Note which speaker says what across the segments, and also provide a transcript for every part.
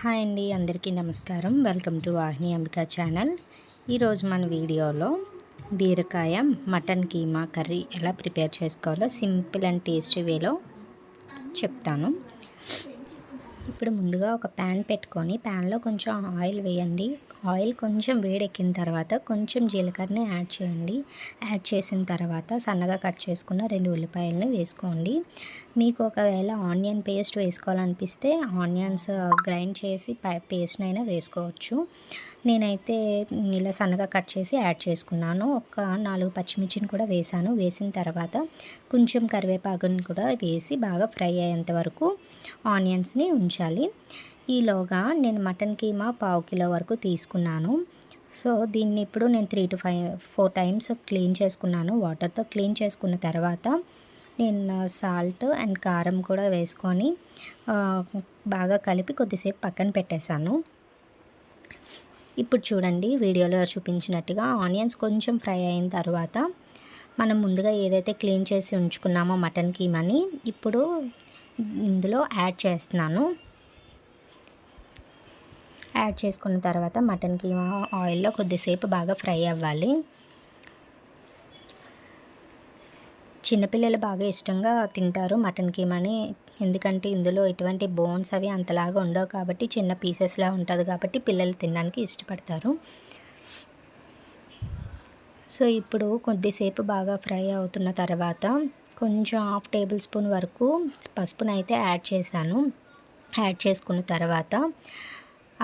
Speaker 1: Hi అండి అందరికీ నమస్కారం. Welcome to Vahini Ambika channel. ఈరోజు మన వీడియోలో బీరకాయ మటన్ కీమా కర్రీ ఎలా ప్రిపేర్ చేసుకోవాలో సింపుల్ అండ్ టేస్టీ వేలో చెప్తాను. ఇప్పుడు ముందుగా ఒక ప్యాన్ పెట్టుకొని ప్యాన్లో కొంచెం ఆయిల్ వేయండి. ఆయిల్ కొంచెం వేడెక్కిన తర్వాత కొంచెం జీలకర్రని యాడ్ చేయండి. యాడ్ చేసిన తర్వాత సన్నగా కట్ చేసుకున్న రెండు ఉల్లిపాయలని వేసుకోండి. మీకు ఒకవేళ ఆనియన్ పేస్ట్ వేసుకోవాలనిపిస్తే ఆనియన్స్ గ్రైండ్ uh, చేసి పేస్ట్నైనా వేసుకోవచ్చు. నేనైతే ఇలా సన్నగా కట్ చేసి యాడ్ చేసుకున్నాను. ఒక నాలుగు పచ్చిమిర్చిని కూడా వేసాను. వేసిన తర్వాత కొంచెం కరివేపాకుని కూడా వేసి బాగా ఫ్రై అయ్యేంత వరకు ఆనియన్స్ని ఉంచాలి ఈలోగా నేను మటన్ కీమా పావు కిలో వరకు తీసుకున్నాను. సో దీన్ని ఇప్పుడు నేను three to five four times clean చేసుకున్నాను. వాటర్తో క్లీన్ చేసుకున్న తర్వాత నేను సాల్ట్ అండ్ కారం కూడా వేసుకొని బాగా కలిపి కొద్దిసేపు పక్కన పెట్టేశాను. ఇప్పుడు చూడండి వీడియోలో చూపించినట్టుగా ఆనియన్స్ కొంచెం ఫ్రై అయిన తర్వాత మనం ముందుగా ఏదైతే క్లీన్ చేసి ఉంచుకున్నామో మటన్ కీమని ఇప్పుడు ఇందులో యాడ్ చేస్తున్నాను. యాడ్ చేసుకున్న తర్వాత మటన్ కీమా ఆయిల్లో కొద్దిసేపు బాగా ఫ్రై అవ్వాలి. చిన్నపిల్లలు బాగా ఇష్టంగా తింటారు మటన్ కీమాని ఎందుకంటే ఇందులో ఎటువంటి బోన్స్ అవి అంతలాగా ఉండవు కాబట్టి చిన్న పీసెస్లా ఉంటుంది కాబట్టి పిల్లలు తినడానికి ఇష్టపడతారు. సో ఇప్పుడు కొద్దిసేపు బాగా ఫ్రై అవుతున్న తర్వాత కొంచెం హాఫ్ టేబుల్ స్పూన్ వరకు పసుపునైతే యాడ్ చేశాను. యాడ్ చేసుకున్న తర్వాత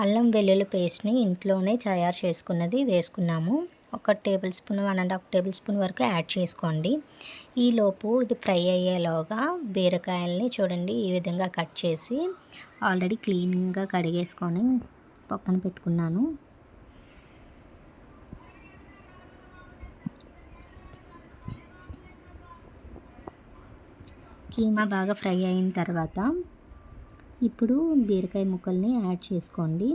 Speaker 1: అల్లం వెల్లుల్లి పేస్ట్ని ఇంట్లోనే తయారు చేసుకున్నది వేసుకున్నాము. ఒక tablespoon one and half tablespoon వరకు యాడ్ చేసుకోండి. ఈలోపు ఇది ఫ్రై అయ్యేలోగా బీరకాయల్ని చూడండి ఈ విధంగా కట్ చేసి ఆల్రెడీ క్లీన్గా కడిగేసుకొని పక్కన పెట్టుకున్నాను. కీమా బాగా ఫ్రై అయిన తర్వాత ఇప్పుడు బీరకాయ ముక్కల్ని యాడ్ చేసుకోండి.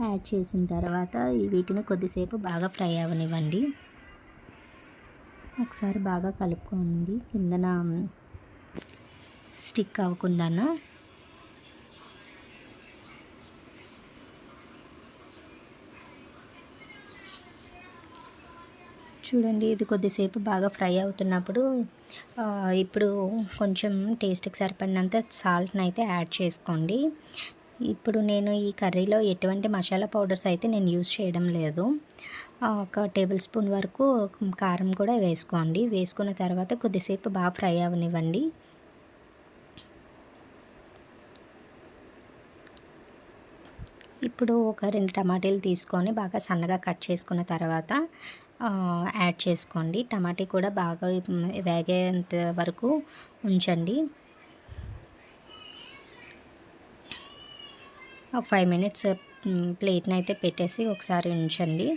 Speaker 1: యాడ్ చేసిన తర్వాత వీటిని కొద్దిసేపు బాగా ఫ్రై అవ్వనివ్వండి ఒకసారి బాగా కలుపుకోండి. కిందన స్టిక్ అవ్వకుండా చూడండి ఇది కొద్దిసేపు బాగా ఫ్రై అవుతున్నప్పుడు ఇప్పుడు కొంచెం టేస్ట్కి సరిపడినంత సాల్ట్ని అయితే యాడ్ చేసుకోండి. ఇప్పుడు నేను ఈ కర్రీలో ఎటువంటి మసాలా పౌడర్స్ అయితే నేను యూస్ చేయడం లేదు. ఒక టేబుల్ స్పూన్ వరకు కారం కూడా వేసుకోండి. వేసుకున్న తర్వాత కొద్దిసేపు బాగా ఫ్రై అవనివ్వండి. ఇప్పుడు ఒక రెండు టమాటాలు తీసుకొని బాగా సన్నగా కట్ చేసుకున్న తర్వాత యాడ్ చేసుకోండి. టమాటీ కూడా బాగా వేగేంత వరకు ఉంచండి. ఒక ఫైవ్ మినిట్స్ ప్లేట్ని అయితే పెట్టేసి ఒకసారి ఉంచండి.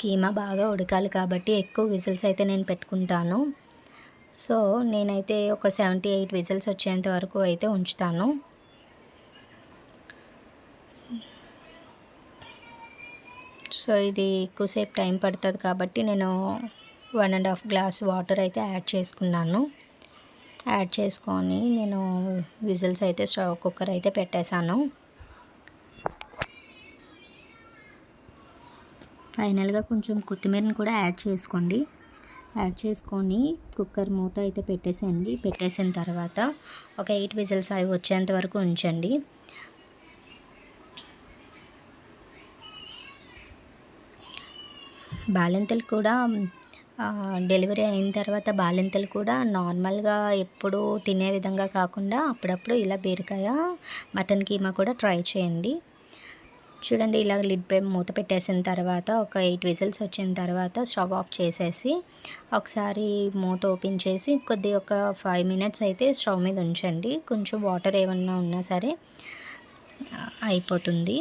Speaker 1: కీమా బాగా ఉడకాలి కాబట్టి ఎక్కువ విజిల్స్ అయితే నేను పెట్టుకుంటాను. సో నేనైతే ఒక సెవెంటీ ఎయిట్ విజిల్స్ వచ్చేంత వరకు అయితే ఉంచుతాను. సో ఇది ఎక్కువసేపు టైం పడుతుంది కాబట్టి నేను one and half glass water అయితే యాడ్ చేసుకున్నాను. యాడ్ చేసుకొని నేను విజిల్స్ అయితే స్టవ్ కుక్కర్ అయితే పెట్టేశాను. ఫైనల్గా కొంచెం కొత్తిమీరని కూడా యాడ్ చేసుకోండి. యాడ్ చేసుకొని కుక్కర్ మూత అయితే పెట్టేసేయండి. పెట్టేసిన తర్వాత ఒక ఎయిట్ విజిల్స్ అవి వచ్చేంత వరకు ఉంచండి. బాలింతలు కూడా డెలివరీ అయిన తర్వాత బాలింతలు కూడా నార్మల్గా ఎప్పుడూ తినే విధంగా కాకుండా అప్పుడప్పుడు ఇలా బీరకాయ మటన్ కీమా కూడా ట్రై చేయండి. చూడండి ఇలా లిడ్ పై మూత పెట్టేసిన తర్వాత ఒక ఎయిట్ విజిల్స్ వచ్చిన తర్వాత స్టవ్ ఆఫ్ చేసేసి ఒకసారి మూత ఓపెన్ చేసి కొద్ది ఒక ఫైవ్ మినిట్స్ అయితే స్టవ్ మీద ఉంచండి. కొంచెం వాటర్ ఏమన్నా ఉన్నా సరే అయిపోతుంది.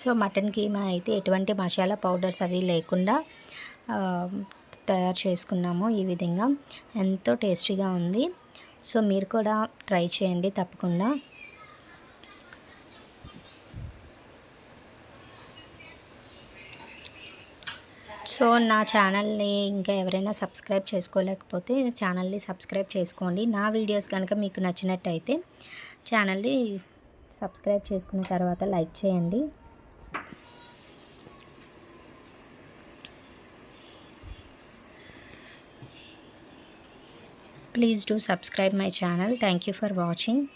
Speaker 1: సో మటన్ కీమా అయితే ఎటువంటి మసాలా పౌడర్స్ అవి లేకుండా తయారు చేసుకున్నాము ఈ విధంగా. ఎంతో టేస్టీగా ఉంది. సో మీరు కూడా ట్రై చేయండి తప్పకుండా. సో నా ఛానల్ని ఇంకా ఎవరైనా సబ్స్క్రైబ్ చేసుకోలేకపోతే ఛానల్ని సబ్స్క్రైబ్ చేసుకోండి. నా వీడియోస్ కనుక మీకు నచ్చినట్టయితే ఛానల్ని సబ్స్క్రైబ్ చేసుకున్న తర్వాత లైక్ చేయండి. Please do subscribe my channel. Thank you for watching.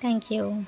Speaker 1: Thank you.